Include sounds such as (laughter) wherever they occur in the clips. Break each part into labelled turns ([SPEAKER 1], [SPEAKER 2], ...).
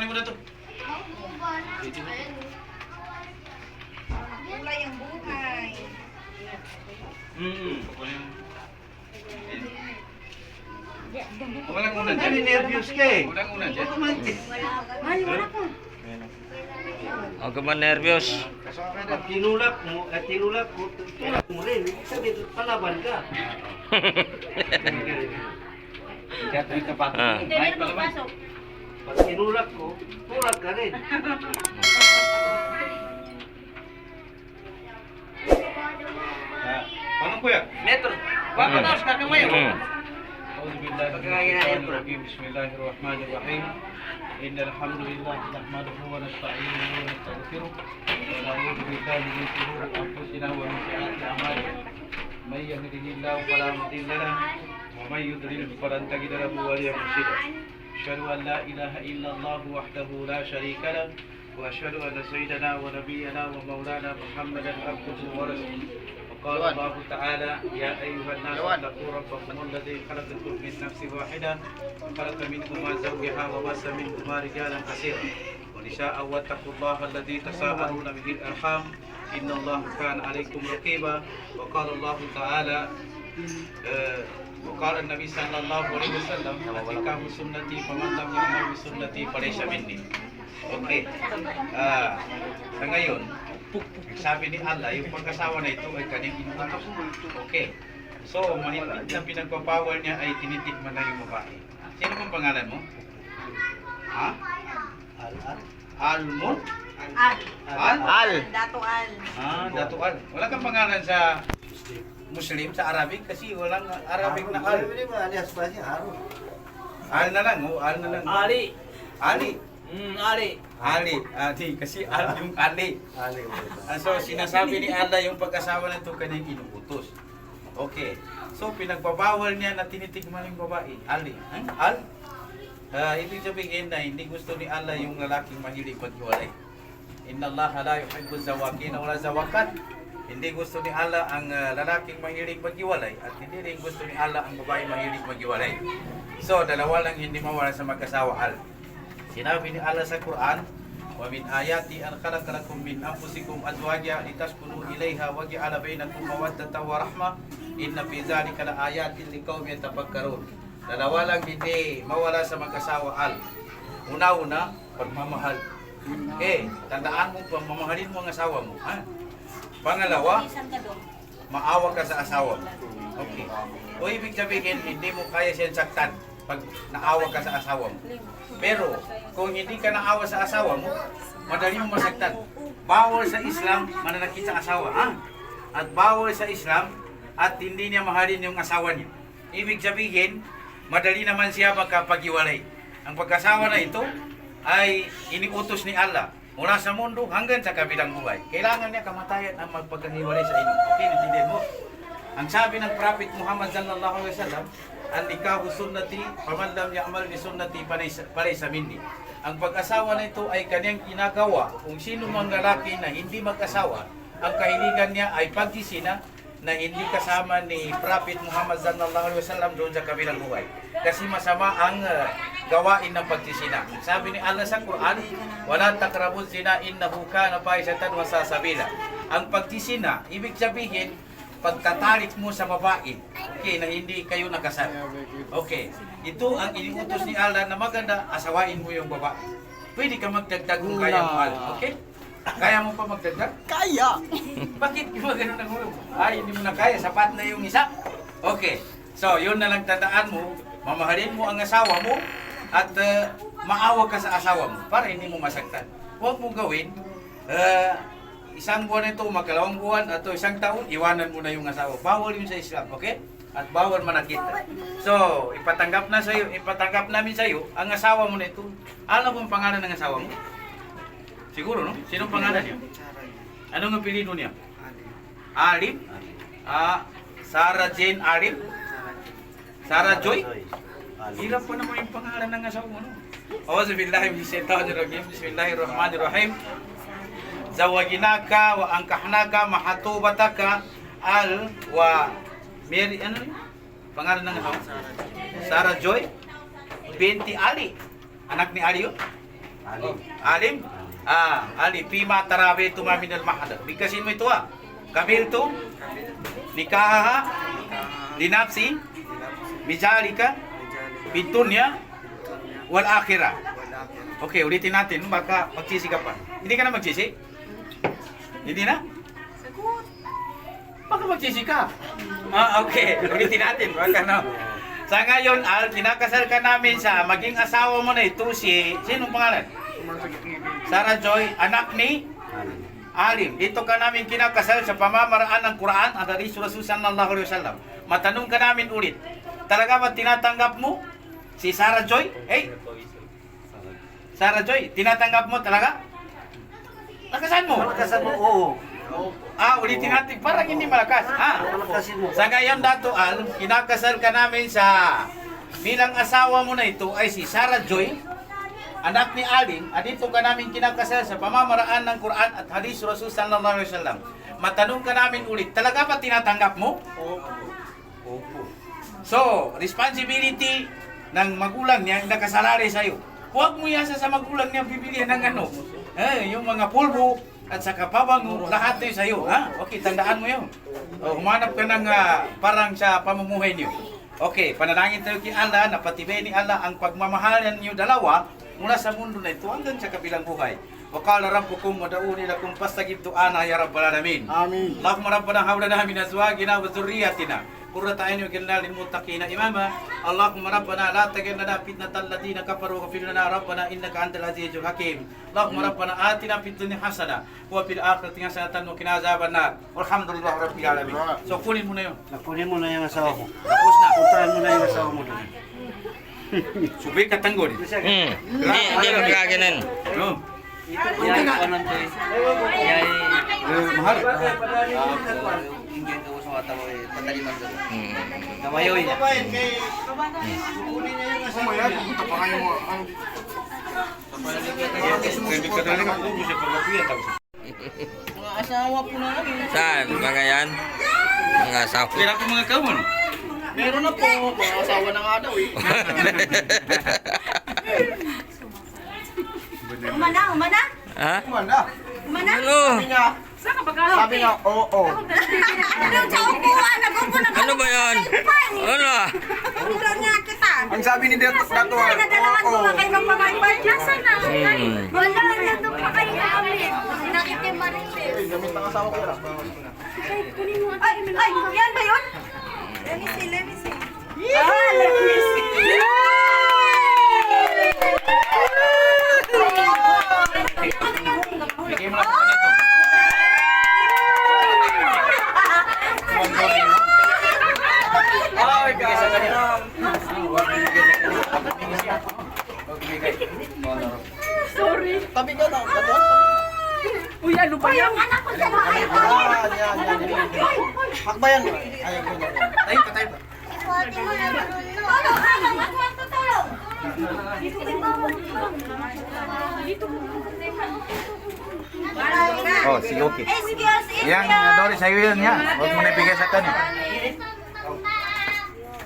[SPEAKER 1] kuhanin mo na to.
[SPEAKER 2] Kulay ang buhay.
[SPEAKER 1] Hmm, kukunin mo. Walang una dyan.
[SPEAKER 3] nervous ka eh.
[SPEAKER 1] Walang una dyan.
[SPEAKER 2] Ay, wala ko.
[SPEAKER 4] Huwag ka man nervyos.
[SPEAKER 3] Pag tinulak mo, at tinulak mo, tulak mo rin. Sabihin, palaban ka. (laughs)
[SPEAKER 1] Kaya tuwing kapatid.
[SPEAKER 4] Ah.
[SPEAKER 2] Hindi
[SPEAKER 1] pa naman.
[SPEAKER 2] magpasok.
[SPEAKER 3] Pag tinulak ko, tulak ka rin.
[SPEAKER 1] Ah, Paano kuya? Metro. Baka
[SPEAKER 4] Mm.
[SPEAKER 1] tapos ka kamay.
[SPEAKER 4] Mm.
[SPEAKER 1] أعوذ بالله من الشيطان الرجيم بسم الله الرحمن الرحيم إن الحمد لله نحمده ونستعينه ونستغفره ونعوذ بالله من شرور أنفسنا ومن سيئات أعمالنا من يهده الله فلا مضل له ومن يضلل فلن تجد له وليا مرشدا أشهد أن لا إله إلا الله وحده لا شريك له وأشهد أن سيدنا ونبينا ومولانا محمدا عبده ورسوله. وقال الله تعالى يا أيها الناس اتقوا ربكم الذي خلقكم من نفس واحدة وخلق منهما زوجها وبث منهما رجالا كثيرا ونساء واتقوا الله الذي تساءلون به الأرحام. إن الله كان عليكم رقيبا. وقال الله تعالى آه، وقال النبي صلى الله عليه وسلم أتكاه سنتي فمن لم يعمل بسنتي فليس مني Okay. Ah, sa ngayon, sabi ni Allah, yung pagkasawa na ito ay kanyang inuutos. Okay. So, mahigpit na pinagpapawal niya ay tinitikman na yung babae. Sino pong pangalan mo? Ha? Almo?
[SPEAKER 2] Al.
[SPEAKER 1] Al?
[SPEAKER 4] Al.
[SPEAKER 2] Dato Al.
[SPEAKER 1] Ah, Datuan. Wala kang pangalan sa Muslim, sa Arabic? Kasi walang Arabic na Al.
[SPEAKER 3] Hindi mo alias pa siya, Aro.
[SPEAKER 1] Al na lang, oh. Al na lang.
[SPEAKER 5] Ali.
[SPEAKER 1] Ali.
[SPEAKER 5] Mm, Ali.
[SPEAKER 1] Ali. Ali. Kasi Al yung Ali.
[SPEAKER 3] Ali.
[SPEAKER 1] Ah, so, sinasabi ni Allah yung pag-asawa na ito kanyang inuutos. Okay. So, pinagbabawal niya na tinitigman yung babae. Ali. Ay, Al? Ah, ibig sabihin na hindi gusto ni Allah yung lalaking mahilig maghiwalay. Inna Allah la yuhibbu zawakin wala zawakat. Hindi gusto ni Allah ang ah, lalaking mahilig maghiwalay at hindi rin gusto ni Allah ang babae mahilig maghiwalay. So, dalawa lang hindi mawala sa mag-asawa Al. Sinabi ni Allah sa Quran, wa min ayati an khalaqa lakum min anfusikum azwaja litaskunu ilayha wa ja'ala bainakum mawaddatan wa rahmah inna fi dhalika la ayatin liqaumin yatafakkarun. Dalawa lang hindi mawala sa mag-asawa al. Una-una, pagmamahal. Eh, tandaan mo pagmamahalin mo ang asawa mo, ha? Pangalawa, maawa ka sa asawa. Okay. O ibig sabihin, hindi mo kaya siyang saktan pag naawa ka sa asawa mo. Pero, kung hindi ka naawa sa asawa mo, madali mo masaktan. Bawal sa Islam, mananakit sa asawa. Ha? At bawal sa Islam, at hindi niya mahalin yung asawa niya. Ibig sabihin, madali naman siya magkapag-iwalay. Ang pagkasawa na ito ay iniutos ni Allah mula sa mundo hanggang sa kabilang buhay. Kailangan niya kamatayan ang magpagkahiwalay sa inyo. Okay, natindihan mo? Ang sabi ng Prophet Muhammad sallallahu alaihi wasallam, ang nikahu sunnati, paman lam ya'mal bi sunnati panay sa minni. Ang pag-asawa na ito ay kanyang ginagawa kung sino mang lalaki na hindi mag-asawa, ang kahiligan niya ay pagkisina na hindi kasama ni Prophet Muhammad sallallahu alaihi wasallam doon sa kabilang buhay. Kasi masama ang uh, gawain ng pagtisina. Sabi ni Allah sa Quran, "Wala takrabun zina innahu kana fahisatan wa sasabila." Ang pagtisina, ibig sabihin pagtatarik mo sa babae, okay, na hindi kayo nakasal. Okay, ito ang iniutos ni Allah na maganda, asawain mo yung babae. Pwede ka magdagdag kung kaya mo, Al. okay? Kaya mo pa magdagdag?
[SPEAKER 5] Kaya.
[SPEAKER 1] Bakit ba ganun ang ulo? Ay, hindi mo na kaya. Sapat na yung isa. Okay. So, yun na lang tandaan mo. Mamahalin mo ang asawa mo at uh, maawa ka sa asawa mo para hindi mo masaktan. Huwag mo gawin uh, isang buwan ito, magkalawang buwan, at isang taon, iwanan mo na yung asawa. Bawal yun sa Islam, okay? At bawal manakit. So, ipatanggap na sa iyo, ipatanggap namin sa iyo ang asawa mo na ito. Alam mo ang pangalan ng asawa mo? Siguro, no? Sinong pangalan niya? Anong apelido niya? Alip? Ah, Sarah Jane Alip? Sarah Joy? Hirap pa naman yung pangalan ng asawa mo, no? Auzu billahi minash shaitanir rajim. Bismillahirrahmanirrahim. Zawaginaka wa angkahnaka mahatubataka al wa Mary ano yun? Pangalan ng asawa? Sarah Joy binti Ali. Anak ni Ali yun?
[SPEAKER 3] Alim.
[SPEAKER 1] Alim? Ah, Ali, Pima Tarabe Tumamin al Mahada. Bigkasin mo ito ah. Kabil to? Nikaha? Linapsi? Mijalika? Pintunya? Wal akhira. Okay, ulitin natin. Baka magsisi ka pa. Hindi ka na magsisi? Hindi na? Baka magsisi ka. Ah, okay. Ulitin natin. Baka no. Sa ngayon, Al, kinakasal ka namin sa maging asawa mo na ito si... Sinong pangalan? Sarah Joy, anak ni Alim. Dito ka namin kinakasal sa pamamaraan ng Quran at Rasul sallallahu alaihi wasallam. Matanong ka namin ulit. Talaga ba tinatanggap mo si Sarah Joy? Hey. Sarah Joy, tinatanggap mo talaga? Nakasan mo?
[SPEAKER 3] Malakasan mo, oo.
[SPEAKER 1] Ah, ulitin natin. Parang hindi malakas. Ah.
[SPEAKER 3] Mo.
[SPEAKER 1] Sa ngayon, Dato Al, kinakasal ka namin sa bilang asawa mo na ito ay si Sarah Joy, anak ni Aling, at dito ka namin kinakasal sa pamamaraan ng Quran at hadis Rasul sallallahu alaihi wasallam. Matanong ka namin ulit, talaga ba tinatanggap mo?
[SPEAKER 3] Opo.
[SPEAKER 1] So, responsibility ng magulang niya na nakasalari sa iyo. Huwag mo yasa sa magulang niya bibilihan ng ano. Eh, yung mga pulbo at saka pabango, lahat yun sa iyo. Ha? Okay, tandaan mo yun. O, humanap ka ng ah, parang sa pamumuhay niyo. Okay, panalangin tayo kay Allah na patibay ni Allah ang pagmamahalan niyo dalawa mula sa mundo na ito hanggang sa kabilang buhay. وقال ربكم ودعوني لكم فاستجب دعانا يا رب العالمين
[SPEAKER 3] Amin.
[SPEAKER 1] اللهم ربنا هب لنا من ازواجنا وذرياتنا قرة اعين واجعلنا للمتقين اماما اللهم ربنا لا تجعلنا فتنة الذين كفروا واغفر لنا ربنا انك انت العزيز الحكيم اللهم ربنا آتنا في الدنيا حسنة وفي الآخرة حسنة وقنا عذاب النار والحمد لله رب العالمين So kunin mo na yun.
[SPEAKER 3] Nakunin mo na yung asawa ko.
[SPEAKER 1] Tapos na.
[SPEAKER 3] Puntahan mo na yung asawa mo doon.
[SPEAKER 1] Subay ka tanggol.
[SPEAKER 4] Hmm. Hindi, hindi magkaganan.
[SPEAKER 1] No.
[SPEAKER 5] Yay, kanan to eh. Yay,
[SPEAKER 1] Eh, mahal.
[SPEAKER 5] ingin ko mata mo eh. Pataliman ko.
[SPEAKER 4] Hmm.
[SPEAKER 5] Namayoy niya.
[SPEAKER 1] Hindi ka talaga kung siya pagkakuya tapos.
[SPEAKER 5] Mga asawa po na lang.
[SPEAKER 4] Saan? Mga yan? Mga asawa.
[SPEAKER 1] Kaya ako mga kawon.
[SPEAKER 5] Meron na po. Mga asawa na nga daw eh.
[SPEAKER 2] Umana, umana.
[SPEAKER 4] ha?
[SPEAKER 2] Umana.
[SPEAKER 4] Ano?
[SPEAKER 2] Saan ka ba Sabi nga, oo. Ano sa upuan? Nag-upo na
[SPEAKER 4] Ano ba yan? Ano?
[SPEAKER 2] Ulan niya kita.
[SPEAKER 3] Ang sabi ni Dato Dato,
[SPEAKER 2] Ay, nadalaman mo ba kayo magpapaypay? Nasaan na?
[SPEAKER 4] Hmm.
[SPEAKER 2] Wala na doon pa kayo namin. Nakikim Maricel. Ay, ay, yan ba yun? Let me see, let me see. Ah, let me see.
[SPEAKER 1] Bigay mo lang sa kanito. Ay, bigay sa kanito. Huwag bigay sa kanito. Bigay siya. Huwag bigay.
[SPEAKER 5] Tabi ka na. Dato?
[SPEAKER 2] Uy, ano ba yan? Yung anak ko sa bahay ko.
[SPEAKER 5] Yan, yan, yan. Hakbayan. Ayaw ko na.
[SPEAKER 1] Tayo pa, tayo pa.
[SPEAKER 2] Tulong, tulong, ako ang tutulong. Dito
[SPEAKER 1] Oh, sige, okay.
[SPEAKER 2] Eh, sige, oh, sige.
[SPEAKER 1] Yang
[SPEAKER 2] sige.
[SPEAKER 1] Dory sa'yo yun yan. Huwag mo na ibigay sa kanito.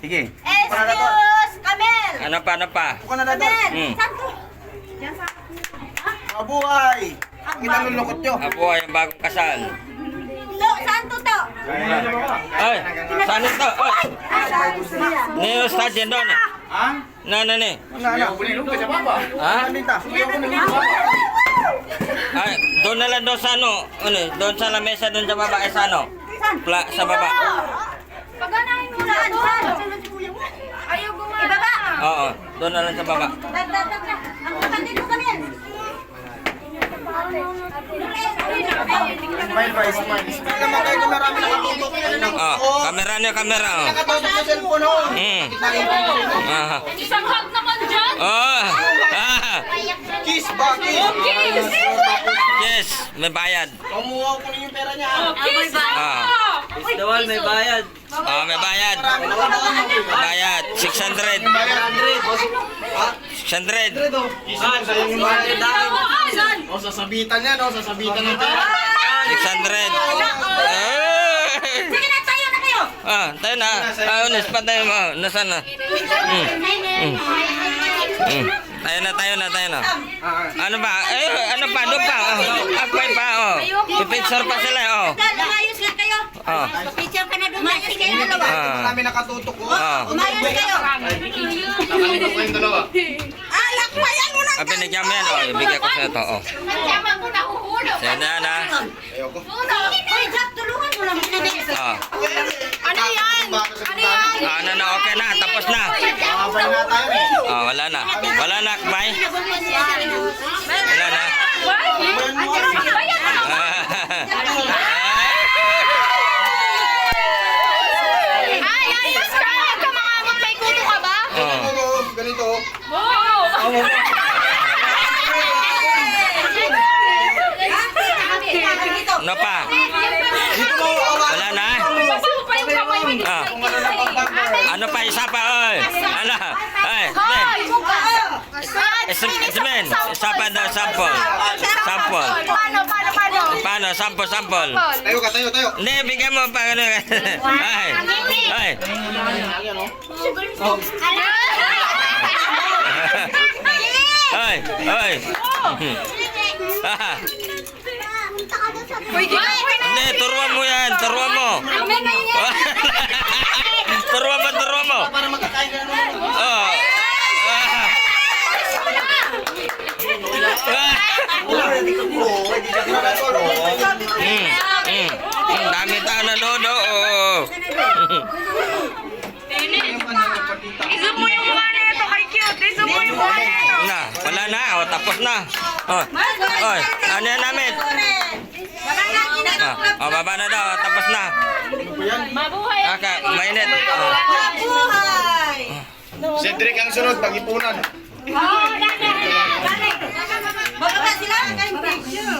[SPEAKER 1] Sige.
[SPEAKER 2] Excuse, Kamel!
[SPEAKER 4] Ano pa, ano pa?
[SPEAKER 5] Buka na dato.
[SPEAKER 2] Kamel!
[SPEAKER 4] Hmm.
[SPEAKER 2] Saan to? Diyan sa...
[SPEAKER 5] Mabuhay. Kinalulukot nyo.
[SPEAKER 4] Apo ay ang bagong kasal.
[SPEAKER 2] To, saan to to?
[SPEAKER 4] Ay, saan ito? Ay,
[SPEAKER 2] Ay,
[SPEAKER 4] Nino stadion doon.
[SPEAKER 1] Ha?
[SPEAKER 4] Na, na, ni.
[SPEAKER 1] Ano? Bulilong ka sa.
[SPEAKER 4] Ha? Ay, doon na lang doon sa ano. Ano, doon sa lamesa, doon sa baba. Eh, sa ano? Pla, sa baba.
[SPEAKER 2] Paganahin na. Saan? Ayaw gumana. Ibaba.
[SPEAKER 4] Oo, doon na lang sa baba.
[SPEAKER 2] Dad, dad, dad, dad. Ang kapatid mo, Kamel.
[SPEAKER 5] Smile ba? Smile. Smile naman kayo kung marami nakatutok.
[SPEAKER 4] Oh, kamera niyo, kamera. Oh.
[SPEAKER 5] Nakatutok sa cellphone oh.
[SPEAKER 4] Hmm. Ah.
[SPEAKER 6] Isang hug naman dyan!
[SPEAKER 4] Oh. Ah.
[SPEAKER 5] Kiss ba? Kiss.
[SPEAKER 4] Yes, may bayad.
[SPEAKER 5] Kumuha ko na yung pera niya.
[SPEAKER 6] Kiss
[SPEAKER 4] Ah.
[SPEAKER 6] Kiss daw, may bayad.
[SPEAKER 4] Oh, may bayad. Bayad. 600. 600.
[SPEAKER 5] Ah, sayang yung bayad dahil. O, sasabitan yan, o, sasabitan ng pera.
[SPEAKER 4] 600. Eh.
[SPEAKER 2] Sige na, tayo na kayo.
[SPEAKER 4] Ah, tayo na. Ah, unis pa tayo mo. Nasaan na? Hmm. Hmm. tayo na, tayo na, tayo na. Ano ba? Eh, ano pa? Ano pa? Oh, pa, oh. Pipicture pa sila, oh. Oh.
[SPEAKER 2] Picture ka na doon. Umayos kayo dalawa.
[SPEAKER 4] Ah.
[SPEAKER 5] Kami nakatutok ko.
[SPEAKER 4] Oh.
[SPEAKER 2] Umayos kayo.
[SPEAKER 5] Nakatutok ko yung dalawa.
[SPEAKER 2] Alak pa yan.
[SPEAKER 4] Ah, binigyan mo yan, oh. Ibigay ko sa ito, oh.
[SPEAKER 6] Tama ko na uhulog.
[SPEAKER 4] Yan na, na.
[SPEAKER 5] Ayoko.
[SPEAKER 2] Hoy, Jack, tulungan mo lang.
[SPEAKER 4] Oh.
[SPEAKER 6] Ano yan? Ano yan?
[SPEAKER 4] Ah, ano na, okay na. Tapos na.
[SPEAKER 5] Makabay na tayo eh.
[SPEAKER 4] Oh, wala na. Wala na, Akbay. Wala na.
[SPEAKER 6] Mo na. Ay, ayos ka. Huwag ka mangamot. May kuto ka ba?
[SPEAKER 4] Oh.
[SPEAKER 5] Ganito, ganito.
[SPEAKER 6] Oo.
[SPEAKER 4] Ano pa? Wala na? Ah. Ano pa? Isa pa, oy. Ano? Ay. Ismen. Isa pa daw, sample. Sample.
[SPEAKER 6] Paano, paano, paano?
[SPEAKER 4] Paano? Sample, sample.
[SPEAKER 5] Tayo ka, tayo, tayo.
[SPEAKER 4] Hindi, bigyan mo pa. Ano? (laughs) Ay. Ay. Ay. Ay. Hindi, turuan mo yan. Turuan mo. (laughs) turuan mo, turuan mo.
[SPEAKER 5] Para magkakain ka naman.
[SPEAKER 4] Oh. Ah. Mm. Mm. Ang dami tao nanonood. Oh.
[SPEAKER 6] Iso mo yung mukha na ito kay cute. Iso mo yung mukha na ito.
[SPEAKER 4] Na. Oh, tapos na. Oh. Oy, ano yan namin? Ah, oh, baba na daw. Tapos na.
[SPEAKER 6] Mabuhay
[SPEAKER 4] Aka, mainit. Oh.
[SPEAKER 2] Buhay.
[SPEAKER 5] Cedric ang sunod, pag-ipunan.
[SPEAKER 2] Bababa sila. Kayong picture.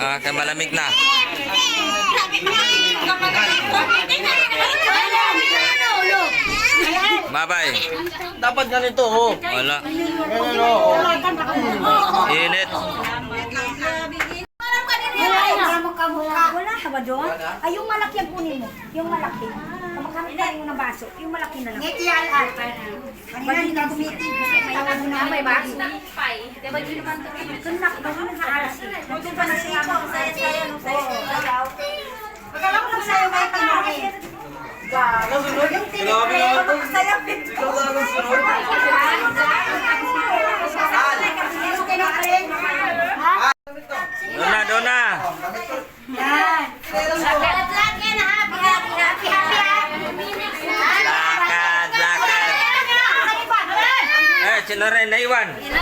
[SPEAKER 4] Ah, kay malamig na. Bye-bye.
[SPEAKER 5] Dapat ganito, oh.
[SPEAKER 4] Wala.
[SPEAKER 5] Ganyan, oh.
[SPEAKER 4] Init.
[SPEAKER 7] Wala ka ba doon? Ay, yung malaki ang kunin mo. Yung malaki. Kamakamit rin ng baso. Yung malaki na lang.
[SPEAKER 2] Ngitiyalan. Kanina hindi na kumitin. Kasi may awan mo na may baso.
[SPEAKER 7] Kanak, doon sa alas. Doon pa na siya.
[SPEAKER 2] Saya-saya nung saya. Akala ko lang sa'yo may pinaki. Yung tinipre, sa'yo picture. Yung tinipre.
[SPEAKER 4] Doon na, doon na.
[SPEAKER 2] Lahat-lahat yan, happy, happy, happy, happy.
[SPEAKER 4] Lakad, lakad. Eh, sino rin naiwan?
[SPEAKER 2] Hoy!